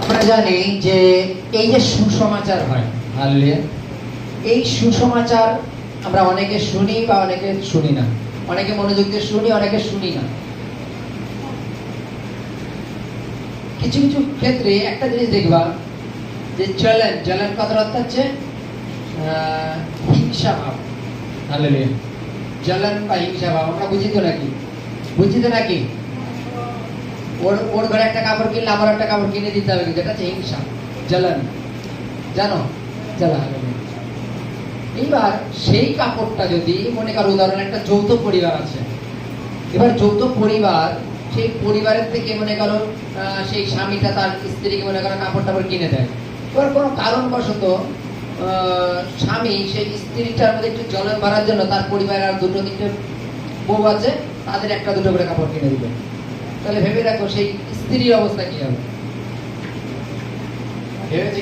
আমরা জানি যে এই যে সুসমাচার হয় এই সুসমাচার আমরা অনেকে শুনি বা অনেকে শুনি না। অনেকে মনোযোগ দিয়ে শুনি অনেকে শুনি না। কিছু কিছু ক্ষেত্রে একটা জিনিস দেখবা যে চলেন চলেন কথার অর্থ হচ্ছে আহ, হিংসা ভাব। জ্বলন বা হিংসা ভাব আমরা বুঝি তো নাকি? বুঝি তো নাকি? ওর ওর ঘরে একটা কাপড় কিনলে আমার একটা কাপড় কিনে দিতে হবে কিন্তু এটা হচ্ছে হিংসা। জ্বলন। জানো? জ্বালা এইবার সেই কাপড়টা যদি মনে করো উদাহরণ, একটা যৌথ পরিবার আছে। এবার যৌথ পরিবার সেই পরিবারের থেকে মনে করো সেই স্বামীটা তার স্ত্রীকে মনে করো কাপড় টাপড় কিনে দেয়। এবার কোনো কারণবশত স্বামী সেই স্ত্রীটার মধ্যে একটু জ্বলন বাড়ার জন্য তার পরিবারের আর দুটো তিনটে বউ আছে তাদের একটা দুটো করে কাপড় কিনে দিবে। তাহলে ভেবে দেখো সেই স্ত্রীর অবস্থা কি হবে? ভেবেছে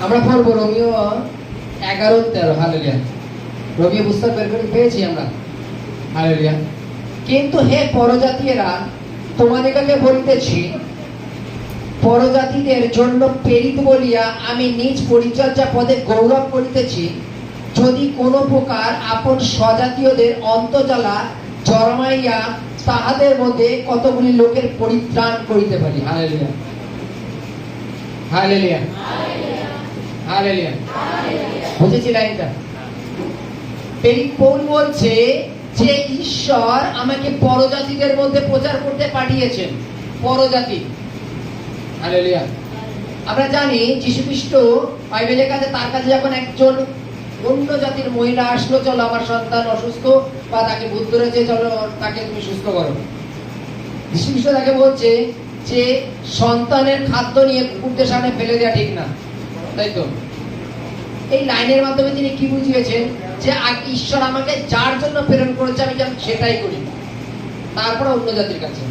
আমরা পড়ব রোমিও এগারো, তেরো। হালেলিয়া। রোমিও পেয়েছি আমরা। হালেলিয়া। কিন্তু হে পরজাতীয়রা বলিতেছি, পরজাতিদের জন্য প্রেরিত বলিয়া আমি নিজ পরিচর্যা পদে গৌরব করিতেছি যদি কোন প্রকার আপন স্বজাতীয়দের অন্তজ্বালা জন্মাইয়া তাহাদের মধ্যে কতগুলি লোকের পরিত্রাণ করিতে পারি? হালেলিয়া। হালেলিয়া। হালেলিয়া। বুঝেছি লাইনটা? পৌল বলছে যে ঈশ্বর আমাকে পরজাতিদের মধ্যে প্রচার করতে পাঠিয়েছেন। পরজাতি। হালেলুয়া। আমরা জানি যীশু খ্রিস্ট বাইবেলের কাছে তার কাছে যখন একজন অন্য জাতির মহিলা আসলো, চলো আমার সন্তান অসুস্থ, বা তাকে ভূত ধরেছে, চলো তাকে তুমি সুস্থ করো। যীশু তাকে বলছে যে সন্তানের খাদ্য নিয়ে কুকুরদের সামনে ফেলে দেওয়া ঠিক না। তাই তো? এই লাইনের মাধ্যমে তিনি কি বুঝিয়েছেন? যে ঈশ্বর আমাকে যার জন্য প্রেরণ করেছে, আমি যেন সেটাই করি। তারপরে অন্য জাতির কাছে।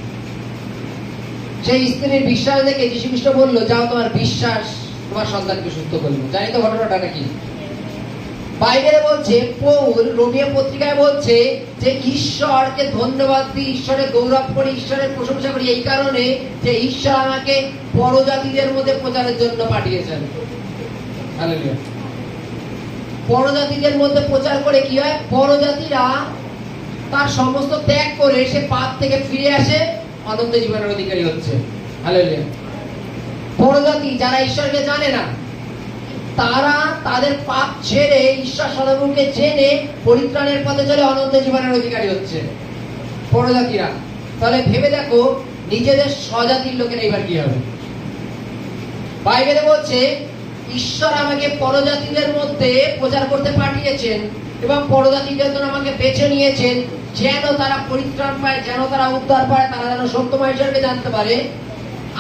সেই স্ত্রীর বিশ্বাস দেখে যীশু খ্রিস্ট বলল, যাও তোমার বিশ্বাস, তোমার সন্তানকে সুস্থ করল জানি তো ঘটনাটা নাকি? বাইবেলে বলছে পৌল রোমিও পত্রিকায় বলছে যে ঈশ্বরকে ধন্যবাদ দিই ঈশ্বরের গৌরব করি ঈশ্বরের প্রশংসা করি। এই কারণে যে ঈশ্বর আমাকে পরজাতিদের মধ্যে প্রচারের জন্য পাঠিয়েছেন। পরজাতিদের মধ্যে প্রচার করে কি হয়? পরজাতিরা তার সমস্ত ত্যাগ করে সে পাপ থেকে ফিরে আসে অনন্ত জীবনের অধিকারী হচ্ছে। পরজাতি যারা ঈশ্বরকে জানে না তারা তাদের পাপ ছেড়ে ঈশ্বর সদাবুকে জেনে পরিত্রাণের পথে চলে অনন্ত জীবনের অধিকারী হচ্ছে। পরজাতিরা। তাহলে ভেবে দেখো, নিজেদের স্বজাতির লোকের এবার কি হবে? বাইবেলে বলছে, ঈশ্বর আমাকে পরজাতিদের মধ্যে প্রচার করতে পাঠিয়েছেন এবং পরজাতিদের জন্য আমাকে বেছে নিয়েছেন। যেন তারা পরিত্রাণ পায়, যেন তারা উদ্ধার পায়, তারা যেন সত্যময় ঈশ্বরকে জানতে পারে।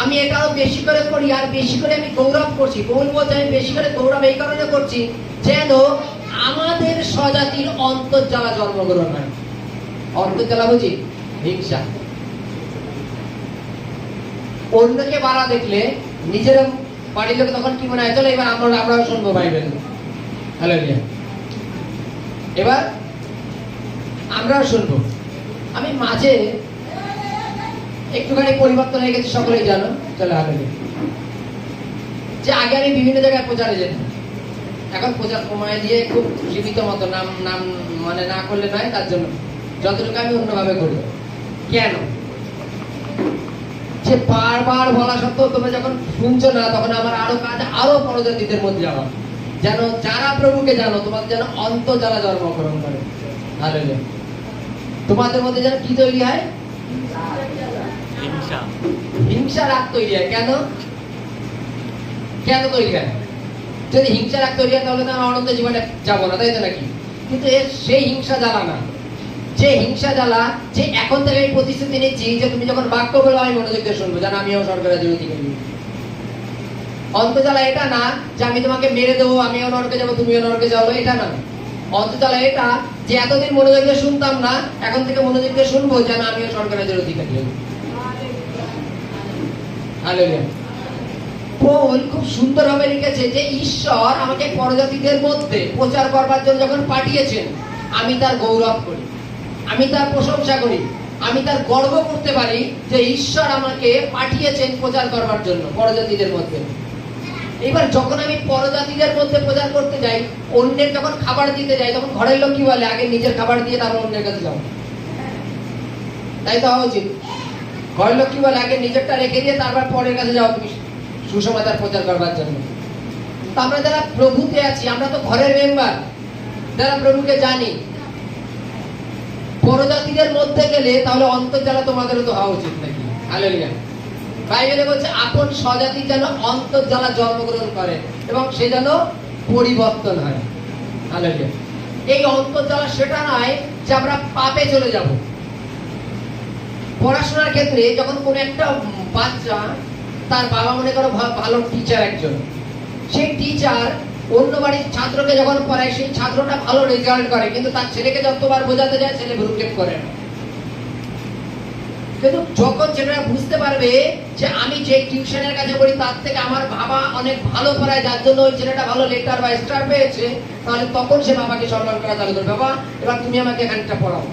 আমি এটাও বেশি করে করি আর বেশি করে আমি গৌরব করছি। পৌল বলছে আমি বেশি করে গৌরব এই কারণে করছি যেন আমাদের স্বজাতির অন্তর্জালা জন্মগ্রহণ হয়। অন্তর্জালা বুঝি? হিংসা। অন্যকে বাড়া দেখলে নিজের বাড়ির লোক তখন কি মনে হয়, চলো এবার আমরা, আমরাও শুনব বাইবেল। হ্যালো এবার আমরাও শুনব। আমি মাঝে একটুখানি পরিবর্তন হয়ে গেছে, সকলেই জানো। চলো হ্যালো যে আগে আমি বিভিন্ন জায়গায় প্রচারে যেতাম এখন প্রচার কমায় দিয়ে খুব সীমিত মতো নাম নাম মানে না করলে নয়, তার জন্য যতটুকু আমি অন্যভাবে করি। কেন? যে বারবার বলা সত্ত্বেও তোমরা যখন শুনছো না, তখন আমার আরও কাজ, আরও পরজাতিদের মধ্যে যাওয়া। যেন যারা প্রভুকে জানো, তোমাদের যেন অন্ত যারা জন্মগ্রহণ করে। তোমাদের মধ্যে যেন কি তৈরি হয়? হিংসা। হিংসা রাগ তৈরি হয়। কেন? কেন তৈরি হয়? যদি হিংসা রাগ তৈরি হয়, তাহলে তো জীবনে যাব না, তাই তো নাকি? কিন্তু এর সেই হিংসা জ্বালা না যে হিংসা জ্বালা, যে এখন থেকে এই প্রতিশ্রুতি নিচ্ছি, যে তুমি যখন বাক্য বলো আমি মনোযোগ দিয়ে শুনব যেন আমিও সরকারের করি অন্তর্জালা এটা না যে আমি তোমাকে মেরে দেবো, আমিও নরকে যাব, তুমিও নরকে যাব এটা না অন্তর্জালা এটা যে এতদিন মনোযোগ দিয়ে শুনতাম না, এখন থেকে মনোযোগ দিয়ে শুনব, যেন আমিও সরকারের অধিকারী হালেলুয়া পৌল খুব সুন্দরভাবে লিখেছে যে, ঈশ্বর আমাকে পরজাতিদের মধ্যে প্রচার করবার জন্য যখন পাঠিয়েছেন, আমি তার গৌরব করি, আমি তার প্রশংসা করি, আমি তার গর্ব করতে পারি যে ঈশ্বর আমাকে পাঠিয়েছেন প্রচার করবার জন্য পরজাতিদের মধ্যে। এবার যখন আমি পরজাতিদের মধ্যে প্রচার করতে যাই, অন্যের যখন খাবার দিতে যাই, তখন ঘরের লোক কি বলে, আগে নিজের খাবার দিয়ে তারপর অন্যের কাছে যাও। তাই তো হওয়া উচিত। ঘরের লোক কি বলে আগে নিজেরটা রেখে দিয়ে তারপর পরের কাছে যাও তুমি সুসমাচার প্রচার করবার জন্য। আমরা যারা প্রভুতে আছি, আমরা তো ঘরের মেম্বার যারা প্রভুকে জানি, পরজাতিদের মধ্যে গেলে তাহলে অন্তর্জালা তোমাদেরও তো হওয়া উচিত নাকি? হালেলুয়া বাইবেলে বলছে, আপন স্বজাতি যেন অন্তর্জালা জন্মগ্রহণ করে এবং সে যেন পরিবর্তন হয়। হালেলুয়া এই অন্তর্জালা সেটা নয় যে আমরা পাপে চলে যাব। পড়াশোনার ক্ষেত্রে যখন কোন একটা বাচ্চা তার বাবা মনে করো ভালো টিচার একজন, সেই টিচার অন্য বাড়ির ছাত্রকে যখন পড়ায়, সেই ছাত্রটা ভালো রেজাল্ট করে, কিন্তু তার ছেলেকে যতবার বোঝাতে যায়, ছেলে ভ্রুক্ষেপ করে কিন্তু যখন ছেলেরা বুঝতে পারবে যে আমি যে টিউশনের কাছে পড়ি, তার থেকে আমার বাবা অনেক ভালো পড়ায়, যার জন্য ওই ছেলেটা ভালো লেটার বা স্টার পেয়েছে, তাহলে তখন সে বাবাকে সম্মান করা চালু করবে। বাবা, এবার তুমি আমাকে খানিকটা পড়াও।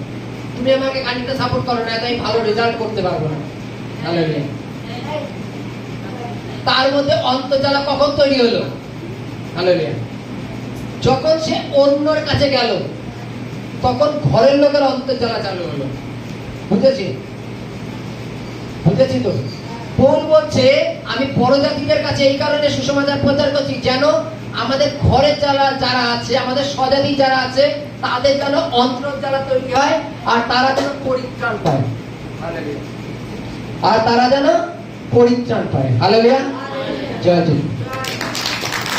তুমি আমাকে খানিকটা সাপোর্ট করো না, তাই ভালো রেজাল্ট করতে পারব না। তার মধ্যে অন্তর্জালা কখন তৈরি হলো? যখন সে অন্যর কাছে গেল, তখন ঘরের লোকের অন্তর্জালা চালু হলো। বুঝেছি? বুঝেছি তো? পৌল বলছে, আমি পরজাতিদের কাছে এই কারণে সুসমাচার প্রচার করছি, যেন আমাদের ঘরে যারা যারা আছে আমাদের স্বজাতি যারা আছে তাদের যেন অন্তর যারা তৈরি হয় আর তারা যেন পরিত্রাণ পায়। আর তারা যেন পরিত্রাণ পায়। হালেলিয়া জয় জয়।